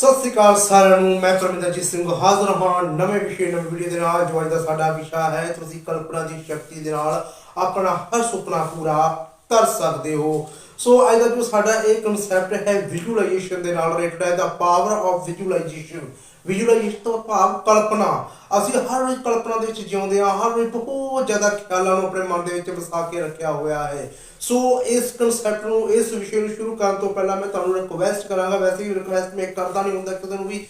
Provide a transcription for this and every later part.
ਸਤਿ ਸ੍ਰੀ ਅਕਾਲ ਸਾਰਿਆਂ ਨੂੰ, ਮੈਂ ਪਰਮਿੰਦਰਜੀਤ ਸਿੰਘ ਹਾਜ਼ਰ ਹਾਂ ਨਵੇਂ ਵਿਸ਼ੇ, ਨਵੀਂ ਵੀਡੀਓ ਦੇ ਨਾਲ। ਜੋ ਅੱਜ ਦਾ ਸਾਡਾ ਵਿਸ਼ਾ ਹੈ, ਤੁਸੀਂ ਕਲਪਨਾ ਦੀ ਸ਼ਕਤੀ ਦੇ ਨਾਲ ਆਪਣਾ ਹਰ ਸੁਪਨਾ ਪੂਰਾ ਕਰ ਸਕਦੇ ਹੋ। ਸੋ ਅੱਜ ਦਾ ਜੋ ਸਾਡਾ ਇਹ ਕਨਸੈਪਟ ਹੈ ਵਿਜ਼ੂਅਲਾਈਜੇਸ਼ਨ ਦੇ ਨਾਲ ਰਿਲੇਟਡ ਹੈ ਦਾ ਪਾਵਰ ਆਫ ਵਿਜ਼ੂਅਲਾਈਜੇਸ਼ਨ ਵਿਜ਼ੂਅਲਾਈਜੇਸ਼ਨ ਤੋਂ ਭਾਵ ਕਲਪਨਾ, ਅਸੀਂ ਹਰ ਰੋਜ਼ ਕਲਪਨਾ ਦੇ ਵਿੱਚ ਜਿਉਂਦੇ ਹਾਂ, ਹਰ ਰੋਜ਼ ਬਹੁਤ ਜ਼ਿਆਦਾ ਖਿਆਲਾਂ ਨੂੰ ਆਪਣੇ ਮਨ ਦੇ ਵਿੱਚ ਵਸਾ ਕੇ ਰੱਖਿਆ ਹੋਇਆ ਹੈ। ਸੋ ਇਸ ਕਨਸੈਪਟ ਨੂੰ, ਇਸ ਵਿਸ਼ੇ ਨੂੰ ਸ਼ੁਰੂ ਕਰਨ ਤੋਂ ਪਹਿਲਾਂ ਮੈਂ ਤੁਹਾਨੂੰ ਰਿਕਵੈਸਟ ਕਰਾਂਗਾ, ਵੈਸੇ ਵੀ ਰਿਕਵੈਸਟ ਮੈਂ ਕਰਦਾ ਨਹੀਂ ਹੁੰਦਾ ਕਿਸੇ ਨੂੰ ਵੀ।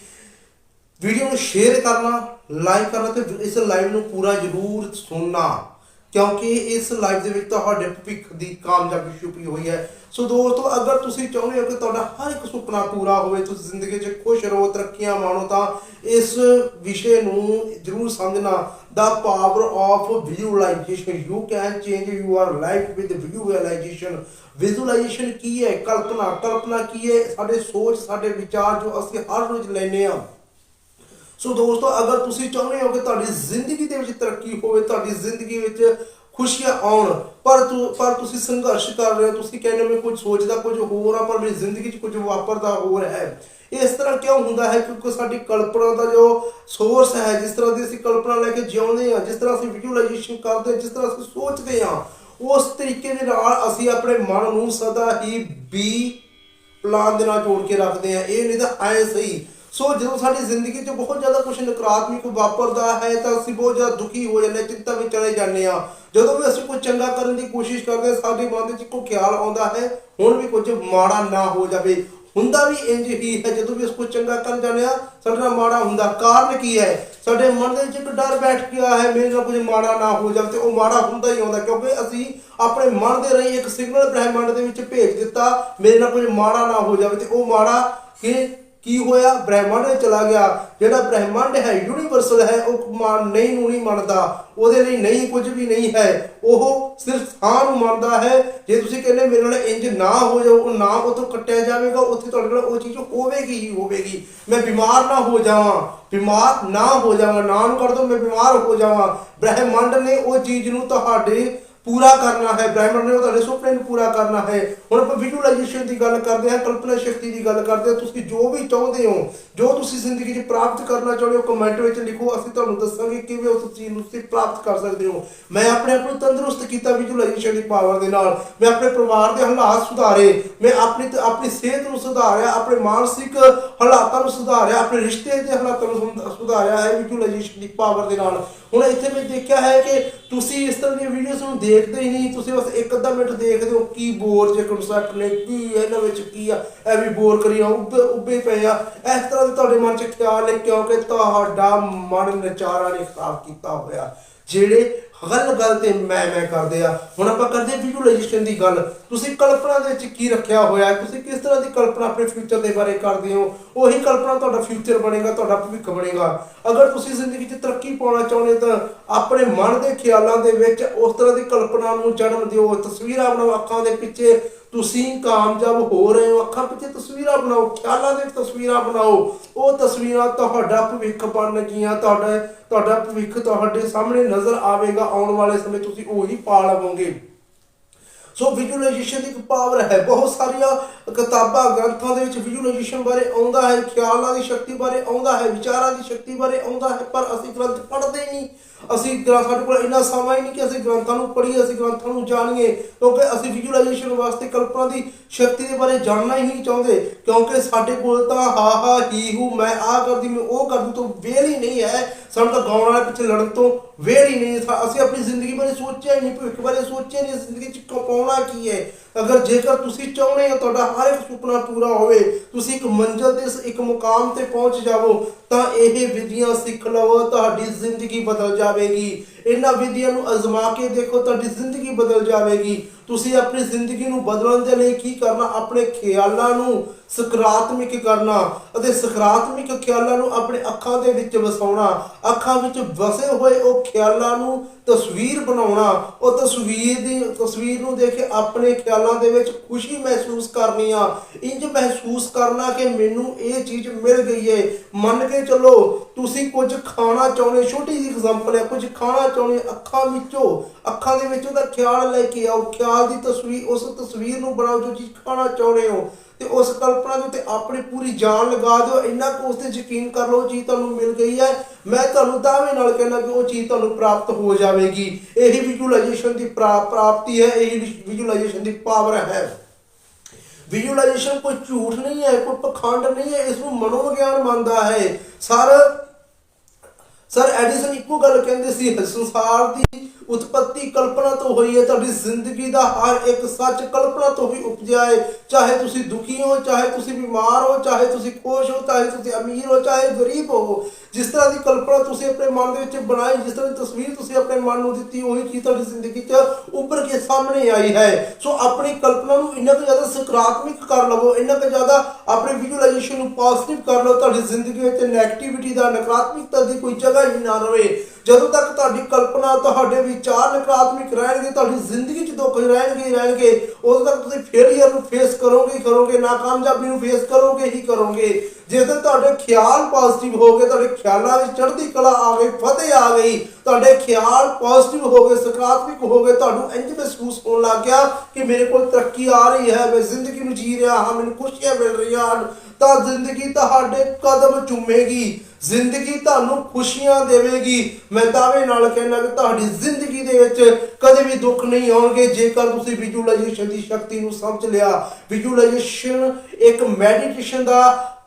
ਵੀਡੀਓ ਨੂੰ ਸ਼ੇਅਰ ਕਰਨਾ ਲਾਈਕ ਕਰਨਾ ਤੇ ਇਸ ਲਾਈਵ ਨੂੰ ਪੂਰਾ ਜ਼ਰੂਰ ਸੁਣਨਾ। ਕਿਉਂਕਿ ਇਸ ਲਾਈਫ ਦੇ ਵਿੱਚ ਤੁਹਾਡੇ ਭਵਿੱਖ ਦੀ ਕਾਮਯਾਬੀ ਛੁਪੀ ਹੋਈ ਹੈ। ਸੋ ਦੋਸਤੋ, ਅਗਰ ਤੁਸੀਂ ਚਾਹੁੰਦੇ ਹੋ ਕਿ ਤੁਹਾਡਾ ਹਰ ਇੱਕ ਸੁਪਨਾ ਪੂਰਾ ਹੋਵੇ, ਤੁਸੀਂ ਜ਼ਿੰਦਗੀ 'ਚ ਖੁਸ਼ ਰਹੋ, ਤਰੱਕੀਆਂ ਮਾਣੋ, ਤਾਂ ਇਸ ਵਿਸ਼ੇ ਨੂੰ ਜ਼ਰੂਰ ਸਮਝਣਾ। ਦਾ power of visualisation you can change your life with visualisation visualisation ਕੀ ਹੈ? ਕਲਪਨਾ ਕਲਪਨਾ ਕੀ ਹੈ? ਸਾਡੇ ਸੋਚ, ਸਾਡੇ ਵਿਚਾਰ ਜੋ ਅਸੀਂ ਹਰ ਰੋਜ਼ ਲੈਨੇ ਆ ਸੋ ਦੋਸਤੋ, ਅਗਰ ਤੁਸੀਂ ਚਾਹੁੰਦੇ ਹੋ ਕਿ ਤੁਹਾਡੀ ਜ਼ਿੰਦਗੀ ਦੇ ਵਿੱਚ ਤਰੱਕੀ ਹੋਵੇ, ਤੁਹਾਡੀ ਜ਼ਿੰਦਗੀ ਵਿੱਚ ਖੁਸ਼ੀਆਂ ਆਉਣ, ਪਰ ਪਰ ਤੁਸੀਂ ਸੰਘਰਸ਼ ਕਰ ਰਹੇ ਹੋ, ਤੁਸੀਂ ਕਹਿੰਦੇ ਹੋ ਮੈਂ ਕੁਝ ਸੋਚਦਾ, ਕੁਝ ਹੋਰ ਆ, ਪਰ ਮੇਰੀ ਜ਼ਿੰਦਗੀ 'ਚ ਕੁਝ ਵਾਪਰਦਾ ਹੋਰ ਹੈ। ਇਸ ਤਰ੍ਹਾਂ ਕਿਉਂ ਹੁੰਦਾ ਹੈ? ਕਿਉਂਕਿ ਸਾਡੀ ਕਲਪਨਾ ਦਾ ਜੋ ਸੋਰਸ ਹੈ, ਜਿਸ ਤਰ੍ਹਾਂ ਦੀ ਅਸੀਂ ਕਲਪਨਾ ਲੈ ਕੇ ਜਿਉਂਦੇ ਹਾਂ, ਜਿਸ ਤਰ੍ਹਾਂ ਅਸੀਂ ਵਿਜ਼ੂਅਲਾਈਜੇਸ਼ਨ ਕਰਦੇ ਹਾਂ, ਜਿਸ ਤਰ੍ਹਾਂ ਅਸੀਂ ਸੋਚਦੇ ਹਾਂ, ਉਸ ਤਰੀਕੇ ਦੇ ਨਾਲ ਅਸੀਂ ਆਪਣੇ ਮਨ ਨੂੰ ਸਦਾ ਹੀ ਬੀ ਪਲਾਨ ਦੇ ਨਾਲ ਜੋੜ ਕੇ ਰੱਖਦੇ ਹਾਂ। ਇਹ ਨਹੀਂ ਤਾਂ ਐ ਸਹੀ ਸੋ ਜਦੋਂ ਸਾਡੀ ਜ਼ਿੰਦਗੀ 'ਚ ਬਹੁਤ ਜ਼ਿਆਦਾ ਕੁਝ ਨਕਾਰਾਤਮਕ ਵਾਪਰਦਾ ਹੈ ਤਾਂ ਅਸੀਂ ਬਹੁਤ ਜ਼ਿਆਦਾ ਦੁਖੀ ਹੋ ਜਾਂਦੇ ਹਾਂ, ਚਿੰਤਾ ਵਿੱਚ ਚਲੇ ਜਾਂਦੇ ਆ ਜਦੋਂ ਵੀ ਅਸੀਂ ਕੁਝ ਚੰਗਾ ਕਰਨ ਦੀ ਕੋਸ਼ਿਸ਼ ਕਰਦੇ ਹਾਂ, ਸਾਡੇ ਮਨ ਦੇ ਇੱਕੋ ਖਿਆਲ ਆਉਂਦਾ ਹੈ ਹੁਣ ਵੀ ਕੁਝ ਮਾੜਾ ਨਾ ਹੋ ਜਾਵੇ। ਹੁੰਦਾ ਵੀ ਇੰਜ ਹੀ ਹੈ ਜਦੋਂ ਵੀ ਅਸੀਂ ਕੁਝ ਚੰਗਾ ਕਰਨ ਜਾਂਦੇ ਆ ਸਾਡੇ ਨਾਲ ਮਾੜਾ ਹੁੰਦਾ। ਕਾਰਨ ਕੀ ਹੈ? ਸਾਡੇ ਮਨ ਦੇ ਵਿੱਚ ਇੱਕ ਡਰ ਬੈਠ ਗਿਆ ਹੈ ਮੇਰੇ ਨਾਲ ਕੁਝ ਮਾੜਾ ਨਾ ਹੋ ਜਾਵੇ ਤੇ ਉਹ ਮਾੜਾ ਹੁੰਦਾ ਹੀ ਆਉਂਦਾ ਕਿਉਂਕਿ ਅਸੀਂ ਆਪਣੇ ਮਨ ਦੇ ਰਹੀ ਇੱਕ ਸਿਗਨਲ ਬ੍ਰਹਿਮੰਡ ਦੇ ਵਿੱਚ ਭੇਜ ਦਿੱਤਾ ਮੇਰੇ ਨਾਲ ਕੁਝ ਮਾੜਾ ਨਾ ਹੋ ਜਾਵੇ ਤੇ ਉਹ ਮਾੜਾ ਕਿ ਕੀ ਹੋਇਆ? ਬ੍ਰਹਿਮੰਡ ਵਿੱਚ ਚਲਾ ਗਿਆ। ਜਿਹੜਾ ਬ੍ਰਹਿਮੰਡ ਹੈ ਯੂਨੀਵਰਸਲ ਹੈ, ਉਹ ਮਾਨ ਨਹੀਂ, ਨੂੰ ਨਹੀਂ ਮੰਨਦਾ। ਉਹਦੇ ਲਈ ਨਹੀਂ, ਕੁਝ ਵੀ ਨਹੀਂ ਹੈ। ਉਹ ਸਿਰਫ ਥਾਂ ਨੂੰ ਮੰਨਦਾ ਹੈ। ਜੇ ਤੁਸੀਂ ਕਹਿੰਦੇ ਮੇਰੇ ਨਾਲ ਇੰਜ ਨਾ ਹੋ ਜਾਓ, ਉਹ ਨਾ ਉਥੋਂ ਕੱਟਿਆ ਜਾਵੇਗਾ, ਉੱਥੇ ਤੁਹਾਡੇ ਨਾਲ ਉਹ ਚੀਜ਼ ਹੋਵੇਗੀ ਹੀ ਹੋਵੇਗੀ। ਮੈਂ ਬਿਮਾਰ ਨਾ ਹੋ ਜਾਵਾਂ। ਬਿਮਾਰ ਨਾ ਹੋ ਜਾਵਾਂ। ਨਾ ਨੂੰ ਕਰ ਦੋ ਮੈਂ ਬਿਮਾਰ ਹੋ ਜਾਵਾਂ। ਬ੍ਰਹਿਮੰਡ ਨੇ ਉਹ ਚੀਜ਼ ਨੂੰ ਤੁਹਾਡੇ ਪੂਰਾ ਕਰਨਾ ਹੈ, ਬ੍ਰਹਿਮੰਡ ਨੇ ਤੁਹਾਡੇ ਸੁਪਨੇ ਨੂੰ ਪੂਰਾ ਕਰਨਾ ਹੈ। ਹੁਣ ਆਪਾਂ ਵਿਜ਼ੂਅਲਾਈਜੇਸ਼ਨ ਦੀ ਗੱਲ ਕਰਦੇ ਹਾਂ, ਕਲਪਨਾ ਸ਼ਕਤੀ ਦੀ ਗੱਲ ਕਰਦੇ ਹਾਂ। ਤੁਸੀਂ ਜੋ ਵੀ ਚਾਹੁੰਦੇ ਹੋ, ਜੋ ਤੁਸੀਂ ਜ਼ਿੰਦਗੀ 'ਚ ਪ੍ਰਾਪਤ ਕਰਨਾ ਚਾਹੁੰਦੇ ਹੋ ਕਮੈਂਟ ਵਿੱਚ ਲਿਖੋ। ਅਸੀਂ ਤੁਹਾਨੂੰ ਦੱਸਾਂਗੇ ਕਿਵੇਂ ਉਸ ਚੀਜ਼ ਨੂੰ ਤੁਸੀਂ ਪ੍ਰਾਪਤ ਕਰ ਸਕਦੇ ਹੋ। ਮੈਂ ਆਪਣੇ ਆਪ ਨੂੰ ਤੰਦਰੁਸਤ ਕੀਤਾ ਵਿਜ਼ੂਅਲਾਈਜੇਸ਼ਨ ਦੀ ਪਾਵਰ ਦੇ ਨਾਲ। ਮੈਂ ਆਪਣੇ ਪਰਿਵਾਰ ਦੇ ਹਾਲਾਤ ਸੁਧਾਰੇ। ਮੈਂ ਆਪਣੀ ਆਪਣੀ ਸਿਹਤ ਨੂੰ ਸੁਧਾਰਿਆ, ਆਪਣੇ ਮਾਨਸਿਕ ਹਾਲਾਤਾਂ ਨੂੰ ਸੁਧਾਰਿਆ, ਆਪਣੇ ਰਿਸ਼ਤੇ ਦੇ ਹਾਲਾਤਾਂ ਨੂੰ ਸੁਧਾਰਿਆ ਹੈ ਵਿਜ਼ੂਅਲਾਈਜੇਸ਼ਨ ਦੀ ਪਾਵਰ ਦੇ ਨਾਲ। ਹੁਣ ਇੱਥੇ ਮੈਂ ਦੇਖਿਆ ਹੈ ਕਿ ਤੁਸੀਂ ਇਸ ਤਰ੍ਹਾਂ ਦੀਆਂ ਵੀਡੀਓਜ਼ ਨੂੰ ਦੇਖਦੇ ਹੀ ਨਹੀਂ, ਤੁਸੀਂ ਬਸ ਇੱਕ ਅੱਧਾ ਮਿੰਟ ਦੇਖਦੇ ਹੋ ਕੀ ਬੋਰ ਜੇ ਕਨਸੈਪਟ ਨੇ, ਕੀ ਇਹਨਾਂ ਵਿੱਚ ਕੀ ਆ, ਇਹ ਵੀ ਬੋਰ ਕਰੀ ਆ ਉੱਬੇ ਉੱਬੇ ਪਏ ਆ। ਇਸ ਤਰ੍ਹਾਂ ਦੇ ਤੁਹਾਡੇ ਮਨ 'ਚ ਖਿਆਲ ਨੇ, ਕਿਉਂਕਿ ਤੁਹਾਡਾ ਮਨ ਨਚਾਰਾ ਨੇ ਖਰਾਬ ਕੀਤਾ ਹੋਇਆ। ਜਿਹੜੇ ਗੱਲ ਗੱਲ ਤੇ ਮੈਂ ਮੈਂ ਕਰਦੇ ਆ। ਹੁਣ ਆਪਾਂ ਕਰਦੇ ਵਿਜ਼ੂਅਲਾਈਜੇਸ਼ਨ ਦੀ ਗੱਲ। ਤੁਸੀਂ ਕਲਪਨਾ ਦੇ ਵਿੱਚ ਕੀ ਰੱਖਿਆ ਹੋਇਆ ਹੈ? ਤੁਸੀਂ ਕਿਸ ਤਰ੍ਹਾਂ ਦੀ ਕਲਪਨਾ ਆਪਣੇ ਫਿਊਚਰ ਦੇ ਬਾਰੇ ਕਰਦੇ ਹੋ? ਉਹੀ ਕਲਪਨਾ ਤੁਹਾਡਾ ਫਿਊਚਰ ਬਣੇਗਾ, ਤੁਹਾਡਾ ਭਵਿੱਖ ਬਣੇਗਾ। ਅਗਰ ਤੁਸੀਂ ਜ਼ਿੰਦਗੀ 'ਚ ਤਰੱਕੀ ਪਾਉਣਾ ਚਾਹੁੰਦੇ ਤਾਂ ਆਪਣੇ ਮਨ ਦੇ ਖਿਆਲਾਂ ਦੇ ਵਿੱਚ ਉਸ ਤਰ੍ਹਾਂ ਦੀ ਕਲਪਨਾ ਨੂੰ ਜਨਮ ਦਿਓ। ਤਸਵੀਰਾਂ ਬਣਾਓ ਅੱਖਾਂ ਦੇ ਪਿੱਛੇ। ਤੁਸੀਂ ਕਾਮਯਾਬ ਹੋ ਰਹੇ ਹੋ। ਅੱਖਾਂ ਪਿੱਛੇ ਤਸਵੀਰਾਂ ਬਣਾਓ। ਖਿਆਲਾਂ ਦੇ ਤਸਵੀਰਾਂ ਬਣਾਓ। ਉਹ ਤਸਵੀਰਾਂ ਤੁਹਾਡਾ ਭਵਿੱਖ ਬਣਨਗੀਆਂ ਤੁਹਾਡਾ ਤੁਹਾਡਾ ਭਵਿੱਖ ਤੁਹਾਡੇ ਸਾਹਮਣੇ ਨਜ਼ਰ ਆਵੇਗਾ। ਆਉਣ ਵਾਲੇ ਸਮੇਂ ਤੁਸੀਂ ਉਹੀ ਪਾ ਲਵੋਗੇ ਸੋ ਵਿਜ਼ੂਅਲਾਈਜੇਸ਼ਨ ਦੀ ਇੱਕ ਪਾਵਰ ਹੈ। ਬਹੁਤ ਸਾਰੀਆਂ ਕਿਤਾਬਾਂ, ਗ੍ਰੰਥਾਂ ਦੇ ਵਿੱਚ ਵਿਜ਼ੂਅਲਾਈਜੇਸ਼ਨ ਬਾਰੇ ਆਉਂਦਾ ਹੈ, ਖਿਆਲਾਂ ਦੀ ਸ਼ਕਤੀ ਬਾਰੇ ਆਉਂਦਾ ਹੈ, ਵਿਚਾਰਾਂ ਦੀ ਸ਼ਕਤੀ ਬਾਰੇ ਆਉਂਦਾ ਹੈ, ਪਰ ਅਸੀਂ ਗ੍ਰੰਥ ਪੜ੍ਹਦੇ ਹੀ ਨਹੀਂ। ਅਸੀਂ ਸਾਡੇ ਕੋਲ ਇੰਨਾ ਸਮਾਂ ਹੀ ਨਹੀਂ ਕਿ ਅਸੀਂ ਗ੍ਰੰਥਾਂ ਨੂੰ ਪੜ੍ਹੀਏ, ਅਸੀਂ ਗ੍ਰੰਥਾਂ ਨੂੰ ਜਾਣੀਏ। ਕਿਉਂਕਿ ਅਸੀਂ ਵਿਜ਼ੂਅਲਾਈਜੇਸ਼ਨ ਵਾਸਤੇ ਕਲਪਨਾ ਦੀ ਸ਼ਕਤੀ ਦੇ ਬਾਰੇ ਜਾਣਨਾ ਹੀ ਨਹੀਂ ਚਾਹੁੰਦੇ। ਕਿਉਂਕਿ ਸਾਡੇ ਕੋਲ ਤਾਂ ਹਾ ਹਾ ਹੀ ਹੂ ਮੈਂ ਆ ਕਰਦੀ, ਮੈਂ ਉਹ ਕਰਦੀ, ਤੋਂ ਵੇਲ ਹੀ ਨਹੀਂ ਹੈ। ਸਾਨੂੰ ਤਾਂ ਗਾਉਣ ਵਾਲੇ ਪਿੱਛੇ ਲੜਨ ਤੋਂ ਵੇਲ ਹੀ ਨਹੀਂ ਸਾ- ਅਸੀਂ ਆਪਣੀ ਜ਼ਿੰਦਗੀ ਬਾਰੇ ਸੋਚਿਆ ਹੀ ਨਹੀਂ, ਭਵਿੱਖ ਬਾਰੇ ਸੋਚਿਆ ਨਹੀਂ। ਜ਼ਿੰਦਗੀ 'ਚ ਕਪਾਉਣਾ ਕੀ ਹੈ? ਅਗਰ ਜੇਕਰ ਤੁਸੀਂ ਚਾਹੁੰਦੇ ਹੋ ਤੁਹਾਡਾ ਹਰ ਇੱਕ ਸੁਪਨਾ ਪੂਰਾ ਹੋਵੇ, ਤੁਸੀਂ ਇੱਕ ਮੰਜ਼ਿਲ ਤੇ, ਇੱਕ ਮੁਕਾਮ ਤੇ ਪਹੁੰਚ ਜਾਵੋ, ਤਾਂ ਇਹ ਵਿਧੀਆਂ ਸਿੱਖ ਲਵੋ, ਤੁਹਾਡੀ ਜ਼ਿੰਦਗੀ ਬਦਲ ਜਾਵੇਗੀ। ਇਹਨਾਂ ਵਿਧੀਆਂ ਨੂੰ ਅਜ਼ਮਾ ਕੇ ਦੇਖੋ, ਤੁਹਾਡੀ ਜ਼ਿੰਦਗੀ ਬਦਲ ਜਾਵੇਗੀ। ਤੁਸੀਂ ਆਪਣੀ ਜ਼ਿੰਦਗੀ ਨੂੰ ਬਦਲਣ ਦੇ ਲਈ ਕੀ ਕਰਨਾ? ਆਪਣੇ ਖਿਆਲਾਂ ਨੂੰ ਸਕਾਰਾਤਮਕ ਕਰਨਾ ਅਤੇ ਸਕਾਰਾਤਮਕ ਖਿਆਲਾਂ ਨੂੰ ਆਪਣੇ ਅੱਖਾਂ ਦੇ ਵਿੱਚ ਵਸਾਉਣਾ। ਅੱਖਾਂ ਵਿੱਚ ਵਸੇ ਹੋਏ ਉਹ ਖਿਆਲਾਂ ਨੂੰ ਤਸਵੀਰ ਬਣਾਉਣਾ, ਉਹ ਤਸਵੀਰ ਦੀ, ਤਸਵੀਰ ਨੂੰ ਦੇਖ ਕੇ ਆਪਣੇ ਖਿਆਲਾਂ ਦੇ ਵਿੱਚ ਖੁਸ਼ੀ ਮਹਿਸੂਸ ਕਰਨੀ ਆ। ਇੰਜ ਮਹਿਸੂਸ ਕਰਨਾ ਕਿ ਮੈਨੂੰ ਇਹ ਚੀਜ਼ ਮਿਲ ਗਈ ਏ। ਮੰਨ ਕੇ ਚੱਲੋ, ਤੁਸੀਂ ਕੁਝ ਖਾਣਾ ਚਾਹੁੰਦੇ, ਛੋਟੀ ਜਿਹੀ ਐਗਜ਼ਾਮਪਲ ਹੈ, ਕੁਝ ਖਾਣਾ ਚਾਹੁੰਦੇ, ਅੱਖਾਂ ਵਿੱਚੋਂ, ਅੱਖਾਂ ਦੇ ਵਿੱਚ ਉਹਦਾ ਖਿਆਲ ਲੈ ਕੇ ਆਓ। ਖਿਆਲ ਦੀ ਤਸਵੀਰ ਉਸ ਤਸਵੀਰ ਨੂੰ ਬਣਾਓ, ਜੋ ਚੀਜ਼ ਖਾਣਾ ਚਾਹੁੰਦੇ ਹੋ। ਤੇ ਉਸ ਕਲਪਨਾ ਦੇ ਉੱਤੇ ਆਪਣੀ ਪੂਰੀ ਜਾਨ ਲਗਾ ਦਿਓ। ਇੰਨਾ ਕੁ ਉਸ ਤੇ ਯਕੀਨ ਕਰ ਲਓ ਚੀਜ਼ ਤੁਹਾਨੂੰ ਮਿਲ ਗਈ ਹੈ। ਮੈਂ ਤੁਹਾਨੂੰ ਦਾਅਵੇ ਨਾਲ ਕਹਿੰਦਾ ਕਿ ਉਹ ਚੀਜ਼ ਤੁਹਾਨੂੰ ਪ੍ਰਾਪਤ ਹੋ ਜਾਵੇਗੀ। ਇਹੀ ਵਿਜ਼ੂਅਲਾਈਜੇਸ਼ਨ ਦੀ ਪ੍ਰਾ- ਪ੍ਰਾਪਤੀ ਹੈ, ਇਹੀ ਵਿਜ਼ੂਅਲਾਈਜੇਸ਼ਨ ਦੀ ਪਾਵਰ ਹੈ। ਵਿਜ਼ੂਅਲਾਈਜੇਸ਼ਨ ਕੋਈ ਝੂਠ ਨਹੀਂ ਹੈ, ਕੋਈ ਪਖੰਡ ਨਹੀਂ ਹੈ, ਇਸ ਨੂੰ ਮਨੋਵਿਗਿਆਨ ਮੰਨਦਾ ਹੈ। ਸਰ ਸਰ, ਐਡੀਸਨ ਇੱਕੋ ਗੱਲ ਕਹਿੰਦੇ ਸੀ, ਸੰਸਾਰ ਦੀ ਉਤਪਤੀ ਕਲਪਨਾ ਤੋਂ ਹੋਈ ਹੈ, ਤੁਹਾਡੀ ਜ਼ਿੰਦਗੀ ਦਾ ਹਰ ਇੱਕ ਸੱਚ ਕਲਪਨਾ ਤੋਂ ਹੀ ਉਪਜਿਆ ਹੈ। ਚਾਹੇ ਤੁਸੀਂ ਦੁਖੀ ਹੋ, ਚਾਹੇ ਤੁਸੀਂ ਬਿਮਾਰ ਹੋ, ਚਾਹੇ ਤੁਸੀਂ ਖੁਸ਼ ਹੋ, ਚਾਹੇ ਤੁਸੀਂ ਅਮੀਰ ਹੋ, ਚਾਹੇ ਗਰੀਬ ਹੋ ਜਿਸ ਤਰ੍ਹਾਂ ਦੀ ਕਲਪਨਾ ਤੁਸੀਂ ਆਪਣੇ ਮਨ ਦੇ ਵਿੱਚ ਬਣਾਈ, ਜਿਸ ਤਰ੍ਹਾਂ ਦੀ ਤਸਵੀਰ ਤੁਸੀਂ ਆਪਣੇ ਮਨ ਨੂੰ ਦਿੱਤੀ, ਉਹੀ ਚੀਜ਼ ਤੁਹਾਡੀ ਜ਼ਿੰਦਗੀ 'ਚ ਉੱਭਰ ਕੇ ਸਾਹਮਣੇ ਆਈ ਹੈ। ਸੋ ਆਪਣੀ ਕਲਪਨਾ ਨੂੰ ਇੰਨਾ ਕੁ ਜ਼ਿਆਦਾ ਸਕਾਰਾਤਮਕ ਕਰ ਲਵੋ, ਇੰਨਾ ਕੁ ਜ਼ਿਆਦਾ ਆਪਣੇ ਵਿਜ਼ੂਅਲਾਈਜੇਸ਼ਨ ਨੂੰ ਪੋਜ਼ਿਟਿਵ ਕਰ ਲਓ ਤੁਹਾਡੀ ਜ਼ਿੰਦਗੀ ਵਿੱਚ ਨੈਗੇਟਿਵਿਟੀ ਦਾ, ਨਕਾਰਾਤਮਕਤਾ ਦੀ ਕੋਈ ਜਗ੍ਹਾ ਹੀ ਨਾ ਰਵੇ। ਜਦੋਂ ਤੱਕ ਤੁਹਾਡੀ ਕਲਪਨਾ, ਤੁਹਾਡੇ ਵਿਚਾਰ ਨਕਾਰਾਤਮਕ ਰਹਿਣਗੇ, ਤੁਹਾਡੀ ਜ਼ਿੰਦਗੀ 'ਚ ਦੁੱਖ ਰਹਿਣਗੇ ਹੀ ਰਹਿਣਗੇ, ਉਦੋਂ ਤੱਕ ਤੁਸੀਂ ਫੇਲਿਅਰ ਨੂੰ ਫੇਸ ਕਰੋਗੇ ਕਰੋਗੇ, ਨਾਕਾਮਯਾਬੀ ਨੂੰ ਫੇਸ ਕਰੋਗੇ ਹੀ ਕਰੋਗੇ। ਜਿਸ ਦਿਨ ਤੁਹਾਡੇ ਖਿਆਲ ਪੋਜ਼ਿਟਿਵ ਹੋ ਗਏ ਤੁਹਾਡੇ ਖਿਆਲਾਂ ਵਿੱਚ ਚੜ੍ਹਦੀ ਕਲਾ ਆ ਗਈ ਫਤਿਹ ਆ ਗਈ ਤੁਹਾਡੇ ਖਿਆਲ ਪੋਜ਼ਿਟਿਵ ਹੋ ਗਏ ਸਕਾਰਾਤਮਕ ਹੋ ਗਏ ਤੁਹਾਨੂੰ ਇੰਜ ਮਹਿਸੂਸ ਹੋਣ ਲੱਗ ਗਿਆ ਕਿ ਮੇਰੇ ਕੋਲ ਤਰੱਕੀ ਆ ਰਹੀ ਹੈ, ਮੈਂ ਜ਼ਿੰਦਗੀ ਨੂੰ ਜੀ ਰਿਹਾ ਹਾਂ, ਮੈਨੂੰ ਖੁਸ਼ੀਆਂ ਮਿਲ ਰਹੀਆਂ ਹਨ, ਤਾਂ ਜ਼ਿੰਦਗੀ ਤੁਹਾਡੇ ਕਦਮ ਚੁੰਮੇਗੀ, ਜ਼ਿੰਦਗੀ ਤੁਹਾਨੂੰ ਖੁਸ਼ੀਆਂ ਦੇਵੇਗੀ। ਮੈਂ ਦਾਅਵੇ ਨਾਲ ਕਹਿਣਾ ਕਿ ਤੁਹਾਡੀ ਜ਼ਿੰਦਗੀ ਦੇ ਵਿੱਚ ਕਦੇ ਵੀ ਦੁੱਖ ਨਹੀਂ ਆਉਣਗੇ, ਜੇਕਰ ਤੁਸੀਂ ਵਿਜ਼ੂਅਲਾਈਜੇਸ਼ਨ ਦੀ ਸ਼ਕਤੀ ਨੂੰ ਸਮਝ ਲਿਆ। ਵਿਜ਼ੂਅਲਾਈਜੇਸ਼ਨ ਇੱਕ ਮੈਡੀਟੇਸ਼ਨ ਦਾ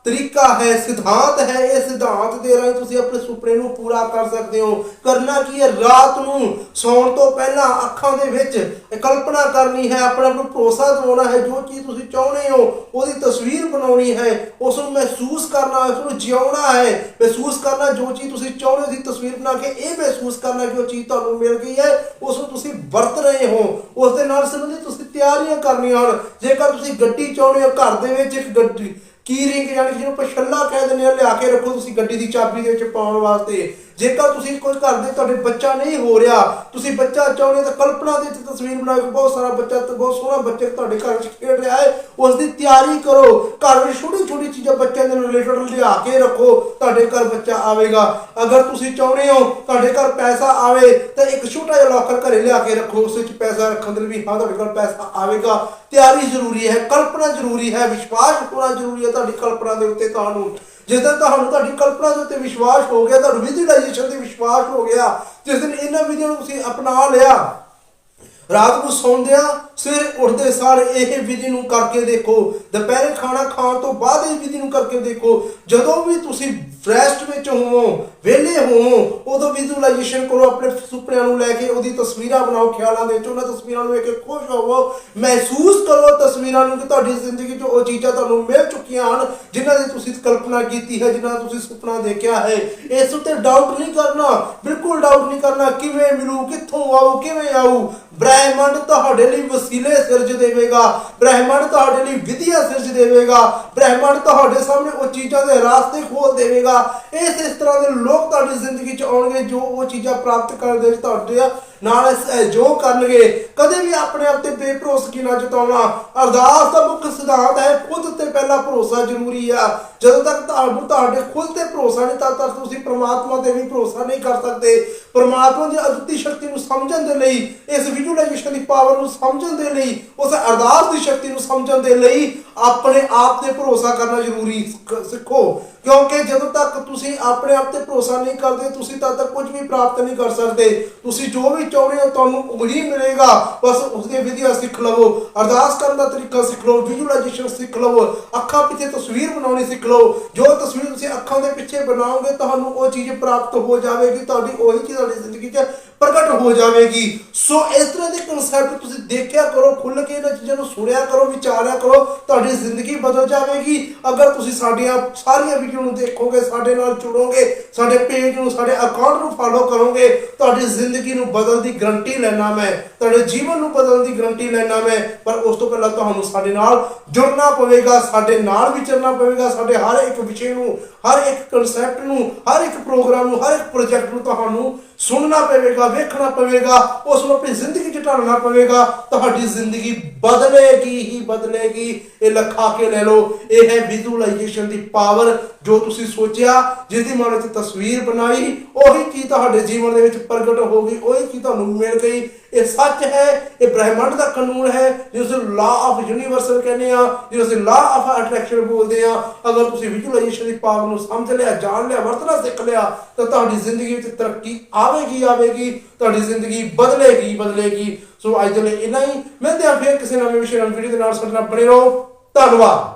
ਤਰੀਕਾ ਹੈ, ਸਿਧਾਂਤ ਹੈ, ਇਹ ਸਿਧਾਂਤ ਦੇ ਰਾਹੀਂ ਤੁਸੀਂ ਆਪਣੇ ਸੁਪਨੇ ਨੂੰ ਪੂਰਾ ਕਰ ਸਕਦੇ ਹੋ। ਕਰਨਾ ਕੀ ਹੈ? ਰਾਤ ਨੂੰ ਸੌਣ ਤੋਂ ਪਹਿਲਾਂ ਅੱਖਾਂ ਦੇ ਵਿੱਚ ਇਹ ਕਲਪਨਾ ਕਰਨੀ ਹੈ, ਆਪਣੇ ਆਪ ਨੂੰ ਭਰੋਸਾ ਦਿਵਾਉਣਾ ਹੈ, ਜੋ ਚੀਜ਼ ਤੁਸੀਂ ਚਾਹੁੰਦੇ ਹੋ, ਉਹਦੀ ਤਸਵੀਰ ਬਣਾਉਣੀ ਹੈ, ਉਸ ਨੂੰ ਮਹਿਸੂਸ ਕਰਨਾ, ਉਸ ਨੂੰ ਜਿਉਣਾ ਹੈ। ਮਹਿਸੂਸ ਕਰਨਾ, ਜੋ ਚੀਜ਼ ਤੁਸੀਂ ਚਾਹੁੰਦੇ ਹੋ, ਉਹਦੀ ਤਸਵੀਰ ਬਣਾ ਕੇ ਇਹ ਮਹਿਸੂਸ ਕਰਨਾ ਕਿ ਉਹ ਚੀਜ਼ ਤੁਹਾਨੂੰ ਮਿਲ ਗਈ ਹੈ, ਉਸ ਨੂੰ ਤੁਸੀਂ ਵਰਤ ਰਹੇ ਹੋ। ਉਸ ਦੇ ਨਾਲ ਸੰਬੰਧਿਤ ਤੁਸੀਂ ਤਿਆਰੀਆਂ ਕਰਨੀਆਂ ਹਨ। ਜੇਕਰ ਤੁਸੀਂ ਗੱਡੀ ਚਾਹੁੰਦੇ ਹੋ, ਘਰ ਦੇ ਵਿੱਚ ਇੱਕ ਗੱਡੀ ਕੀ ਰਿੰਗ ਯਾਨੀ ਜਿਹਨੂੰ ਪਛੱਲਾ ਕਹਿ ਦਿੰਦੇ ਆ ਲਿਆ ਕੇ ਰੱਖੋ ਤੁਸੀਂ ਗੱਡੀ ਦੀ ਚਾਬੀ ਦੇ ਵਿੱਚ ਪਾਉਣ ਵਾਸਤੇ। ਜੇਕਰ ਤੁਸੀਂ ਕੋਈ ਘਰ ਦੇ ਤੁਹਾਡੇ ਬੱਚਾ ਨਹੀਂ ਹੋ ਰਿਹਾ, ਤੁਸੀਂ ਬੱਚਾ ਚਾਹੁੰਦੇ ਤਾਂ ਕਲਪਨਾ ਦੇ ਵਿੱਚ ਤਸਵੀਰ ਬਣਾਓ ਕਿ ਬਹੁਤ ਸਾਰਾ ਬੱਚਾ ਤੇ ਬਹੁਤ ਸੋਹਣਾ ਬੱਚੇ ਤੁਹਾਡੇ ਘਰ ਵਿੱਚ ਖੇਡ ਰਿਹਾ ਹੈ। ਉਸ ਦੀ ਤਿਆਰੀ ਕਰੋ। ਘਰ ਵਿੱਚ ਛੋਟੀ ਛੋਟੀ ਚੀਜ਼ਾਂ ਬੱਚਿਆਂ ਦੇ ਰਿਲੇਟਡ ਲਿਆ ਕੇ ਰੱਖੋ, ਤੁਹਾਡੇ ਘਰ ਬੱਚਾ ਆਵੇਗਾ। ਅਗਰ ਤੁਸੀਂ ਚਾਹੁੰਦੇ ਹੋ ਤੁਹਾਡੇ ਘਰ ਪੈਸਾ ਆਵੇ, ਤਾਂ ਇੱਕ ਛੋਟਾ ਜਿਹਾ ਲੋਕਰ ਘਰੇ ਲਿਆ ਕੇ ਰੱਖੋ। ਉਸ ਵਿੱਚ ਪੈਸਾ ਰੱਖਣ ਦੇ ਲਈ ਵੀ ਹਾਂ, ਤੁਹਾਡੇ ਕੋਲ ਪੈਸਾ ਆਵੇਗਾ। ਤਿਆਰੀ ਜ਼ਰੂਰੀ ਹੈ, ਕਲਪਨਾ ਜ਼ਰੂਰੀ ਹੈ, ਵਿਸ਼ਵਾਸ ਹੋਣਾ ਜ਼ਰੂਰੀ ਹੈ ਤੁਹਾਡੀ ਕਲਪਨਾ ਦੇ ਉੱਤੇ ਤੁਹਾਨੂੰ। ਜਿਸ ਦਿਨ ਤੁਹਾਨੂੰ ਤੁਹਾਡੀ ਕਲਪਨਾ ਦੇ ਉੱਤੇ ਵਿਸ਼ਵਾਸ ਹੋ ਗਿਆ ਤੁਹਾਨੂੰ ਵਿਜ਼ੂਅਲਾਈਜੇਸ਼ਨ ਤੇ ਵਿਸ਼ਵਾਸ ਹੋ ਗਿਆ, ਜਿਸ ਦਿਨ ਇਹਨਾਂ ਵਿਧੀਆਂ ਨੂੰ ਤੁਸੀਂ ਅਪਣਾ ਲਿਆ ਰਾਤ ਨੂੰ ਸੌਂਦਿਆਂ ਸਵੇਰੇ ਉੱਠਦੇ ਸਾਰ ਇਹ ਵਿਧੀ ਨੂੰ ਕਰਕੇ ਦੇਖੋ। ਦੁਪਹਿਰੇ ਖਾਣਾ ਖਾਣ ਤੋਂ ਬਾਅਦ ਇਹ ਵਿਧੀ ਨੂੰ ਕਰਕੇ ਦੇਖੋ। ਜਦੋਂ ਵੀ ਤੁਸੀਂ ਰੈਸਟ ਵਿੱਚ ਹੋਵੋ, ਵਿਹਲੇ ਹੋਵੋ, ਉਦੋਂ ਵਿਜ਼ੂਅਲਾਈਜੇਸ਼ਨ ਕਰੋ, ਆਪਣੇ ਸੁਪਨਿਆਂ ਨੂੰ ਲੈ ਕੇ ਉਹਦੀ ਤਸਵੀਰਾਂ ਬਣਾਓ, ਖਿਆਲਾਂ ਦੇ ਵਿੱਚ ਉਹਨਾਂ ਤਸਵੀਰਾਂ ਨੂੰ ਵੇਖ ਕੇ ਖੁਸ਼ ਹੋਵੋ। ਮਹਿਸੂਸ ਕਰੋ ਤਸਵੀਰਾਂ ਨੂੰ ਕਿ ਤੁਹਾਡੀ ਜ਼ਿੰਦਗੀ 'ਚ ਉਹ ਚੀਜ਼ਾਂ ਤੁਹਾਨੂੰ ਮਿਲ ਚੁੱਕੀਆਂ ਹਨ, ਜਿਨ੍ਹਾਂ ਦੀ ਤੁਸੀਂ ਕਲਪਨਾ ਕੀਤੀ ਹੈ, ਜਿਨ੍ਹਾਂ ਤੁਸੀਂ ਸੁਪਨਾ ਦੇਖਿਆ ਹੈ। ਇਸ ਉੱਤੇ ਡਾਊਟ ਨਹੀਂ ਕਰਨਾ, ਬਿਲਕੁਲ ਡਾਊਟ ਨਹੀਂ ਕਰਨਾ, ਕਿਵੇਂ ਮਿਲੂ, ਕਿੱਥੋਂ ਆਊ, ਕਿਵੇਂ ਆਊ? ਬ੍ਰਹਿਮੰਡ ਤੁਹਾਡੇ ਲਈ ਵਸੀਲੇ ਸਿਰਜ ਦੇਵੇਗਾ। ਬ੍ਰਹਿਮੰਡ ਤੁਹਾਡੇ ਲਈ ਵਿਧੀਆਂ ਸਿਰਜ ਦੇਵੇਗਾ। ਬ੍ਰਹਿਮੰਡ ਤੁਹਾਡੇ ਸਾਹਮਣੇ ਉਹ ਚੀਜ਼ਾਂ ਦੇ ਰਾਸਤੇ ਖੋਲ ਦੇਵੇਗਾ। ਇਸ ਇਸ ਤਰ੍ਹਾਂ ਦੇ ਲੋਕ ਤੁਹਾਡੀ ਜ਼ਿੰਦਗੀ 'ਚ ਆਉਣਗੇ, ਜੋ ਉਹ ਚੀਜ਼ਾਂ ਪ੍ਰਾਪਤ ਕਰਨ ਦੇ ਵਿੱਚ ਤੁਹਾਡੇ ਨਾਲ ਸਹਿਯੋਗ ਕਰਨਗੇ, ਕਦੇ ਵੀ ਆਪਣੇ ਆਪ ਤੇ ਬੇਭਰੋਸਗੀ ਨਾ ਜਤਾਉਣਾ। ਅਰਦਾਸ ਦਾ ਮੁੱਖ ਸਿਧਾਂਤ ਹੈ, ਖੁਦ ਤੇ ਪਹਿਲਾ ਭਰੋਸਾ ਜ਼ਰੂਰੀ ਆ। ਜਦੋਂ ਤੱਕ ਤੁਹਾਨੂੰ ਤੁਹਾਡੇ ਖੁਦ ਤੇ ਭਰੋਸਾ ਨਹੀਂ, ਤਦ ਤੱਕ ਤੁਸੀਂ ਪ੍ਰਮਾਤਮਾ ਤੇ ਵੀ ਭਰੋਸਾ ਨਹੀਂ ਕਰ ਸਕਦੇ। ਪ੍ਰਮਾਤਮਾ ਦੀ ਅਦੁੱਤੀ ਸ਼ਕਤੀ ਨੂੰ ਸਮਝਣ ਦੇ ਲਈ, ਇਸ ਵਿਜ਼ੂਅਲਾਈਜੇਸ਼ਨ ਦੀ ਪਾਵਰ ਨੂੰ ਸਮਝਣ ਦੇ ਲਈ, ਉਸ ਅਰਦਾਸ ਦੀ ਸ਼ਕਤੀ ਨੂੰ ਸਮਝਣ ਦੇ ਲਈ, ਆਪਣੇ ਆਪ ਤੇ ਭਰੋਸਾ ਕਰਨਾ ਜ਼ਰੂਰੀ। ਸਿੱਖੋ ਕਿਉਂਕਿ ਜਦੋਂ ਤੱਕ ਤੁਸੀਂ ਆਪਣੇ ਆਪ ਤੇ ਭਰੋਸਾ ਨਹੀਂ ਕਰਦੇ, ਤੁਸੀਂ ਤਦ ਤੱਕ ਕੁਝ ਵੀ ਪ੍ਰਾਪਤ ਨਹੀਂ ਕਰ ਸਕਦੇ। ਤੁਸੀਂ ਜੋ ਵੀ ਚਾਹੁੰਦੇ ਹੋ, ਤੁਹਾਨੂੰ ਉਹੀ ਮਿਲੇਗਾ। ਬਸ ਉਸ ਦੀ ਵਿਧੀਆ ਸਿੱਖ ਲਵੋ। ਅਰਦਾਸ ਕਰਨ ਦਾ ਤਰੀਕਾ ਸਿੱਖ ਲਵੋ ਵਿਜ਼ੂਅਲਾਈਜੇਸ਼ਨ ਸਿੱਖ ਲਵੋ। ਅੱਖਾਂ ਪਿੱਛੇ ਤਸਵੀਰ ਬਣਾਉਣੀ ਸਿੱਖ ਲਓ। ਜੋ ਤਸਵੀਰ ਤੁਸੀਂ ਅੱਖਾਂ ਦੇ ਪਿੱਛੇ ਬਣਾਓਗੇ, ਤੁਹਾਨੂੰ ਉਹ ਚੀਜ਼ ਪ੍ਰਾਪਤ ਹੋ ਜਾਵੇਗੀ। ਤੁਹਾਡੀ ਉਹੀ ਚੀਜ਼ ਤੁਹਾਡੀ ਜ਼ਿੰਦਗੀ 'ਚ ਪ੍ਰਗਟ ਹੋ ਜਾਵੇਗੀ। ਸੋ ਇਸ ਤਰ੍ਹਾਂ ਦੇ ਕਨਸੈਪਟ ਤੁਸੀਂ ਦੇਖਿਆ ਕਰੋ ਖੁੱਲ ਕੇ ਇਹਨਾਂ ਚੀਜ਼ਾਂ ਨੂੰ ਸੁਣਿਆ ਕਰੋ, ਵਿਚਾਰਿਆ ਕਰੋ, ਤੁਹਾਡੀ ਜ਼ਿੰਦਗੀ ਬਦਲ ਜਾਵੇਗੀ। ਅਗਰ ਤੁਸੀਂ ਸਾਡੀਆਂ ਸਾਰੀਆਂ ਵੀਡੀਓ ਨੂੰ ਦੇਖੋਗੇ, ਸਾਡੇ ਨਾਲ ਜੁੜੋਗੇ, ਸਾਡੇ ਪੇਜ ਨੂੰ, ਸਾਡੇ ਅਕਾਊਂਟ ਨੂੰ ਫਾਲੋ ਕਰੋਗੇ, ਤੁਹਾਡੀ ਜ਼ਿੰਦਗੀ ਨੂੰ ਬਦਲਣ ਦੀ ਗਰੰਟੀ ਲੈਣਾ ਮੈਂ, ਤੁਹਾਡੇ ਜੀਵਨ ਨੂੰ ਬਦਲਣ ਦੀ ਗਰੰਟੀ ਲੈਣਾ ਮੈਂ, ਪਰ ਉਸ ਤੋਂ ਪਹਿਲਾਂ ਤੁਹਾਨੂੰ ਸਾਡੇ ਨਾਲ ਜੁੜਨਾ ਪਵੇਗਾ, ਸਾਡੇ ਨਾਲ ਵਿਚਰਨਾ ਪਵੇਗਾ, ਸਾਡੇ ਹਰ ਇੱਕ ਵਿਸ਼ੇ ਨੂੰ ਹਰ ਇੱਕ ਕਨਸੈਪਟ ਨੂੰ, ਹਰ ਇੱਕ ਪ੍ਰੋਗਰਾਮ ਨੂੰ, ਹਰ ਇੱਕ ਪ੍ਰੋਜੈਕਟ ਨੂੰ ਤੁਹਾਨੂੰ ਸੁਣਨਾ ਪਵੇਗਾ, ਵੇਖਣਾ ਪਵੇਗਾ, ਉਸ ਨੂੰ ਆਪਣੀ ਜ਼ਿੰਦਗੀ 'ਚ ਢਾਲਣਾ ਪਵੇਗਾ, ਤੁਹਾਡੀ ਜ਼ਿੰਦਗੀ ਬਦਲੇਗੀ ਹੀ ਬਦਲੇਗੀ। ਇਹ ਲਖਾ ਕੇ ਲੈ ਲਓ, ਇਹ ਹੈ ਵਿਜ਼ੂਅਲਾਈਜੇਸ਼ਨ ਦੀ ਪਾਵਰ ਜੋ ਤੁਸੀਂ ਸੋਚਿਆ ਜਿਸ ਦੀ ਮਨ ਵਿੱਚ ਤਸਵੀਰ ਬਣਾਈ, ਉਹੀ ਚੀਜ਼ ਤੁਹਾਡੇ ਜੀਵਨ ਦੇ ਵਿੱਚ ਪ੍ਰਗਟ ਹੋ ਗਈ, ਉਹੀ ਚੀਜ਼ ਤੁਹਾਨੂੰ ਮਿਲ ਗਈ। ਇਹ ਸੱਚ ਹੈ, ਇਹ ਬ੍ਰਹਿਮੰਡ ਦਾ ਕਾਨੂੰਨ ਹੈ, ਜਿਸ ਨੂੰ ਲਾ ਆਫ ਯੂਨੀਵਰਸਲ ਕਹਿੰਦੇ ਆ, ਜਿਸ ਨੂੰ ਲਾ ਆਫ ਅਟਰੈਕਸ਼ਨ ਬੋਲਦੇ ਆ। ਅਗਰ ਤੁਸੀਂ ਵਿਜ਼ੂਅਲਾਈਜੇਸ਼ਨ ਦੀ ਪਾਵਰ ਨੂੰ ਸਮਝ ਲਿਆ, ਜਾਣ ਲਿਆ, ਵਰਤਣਾ, ਸਿੱਖ ਲਿਆ, ਤਾਂ ਤੁਹਾਡੀ ਜ਼ਿੰਦਗੀ ਵਿੱਚ ਤਰੱਕੀ ਆਵੇਗੀ ਆਵੇਗੀ। ਤੁਹਾਡੀ ਜ਼ਿੰਦਗੀ ਬਦਲੇਗੀ ਬਦਲੇਗੀ। ਸੋ ਅੱਜ ਦੇ ਲਈ ਇੰਨਾ ਹੀ। ਮਿਲਦੇ ਆ ਫਿਰ ਕਿਸੇ ਨਵੇਂ ਵਿਸ਼ੇ ਨਾਲ ਵੀਡੀਓ ਦੇ ਨਾਲ। ਸਾਡੇ ਨਾਲ ਬਣੇ ਰਹੋ। ਧੰਨਵਾਦ।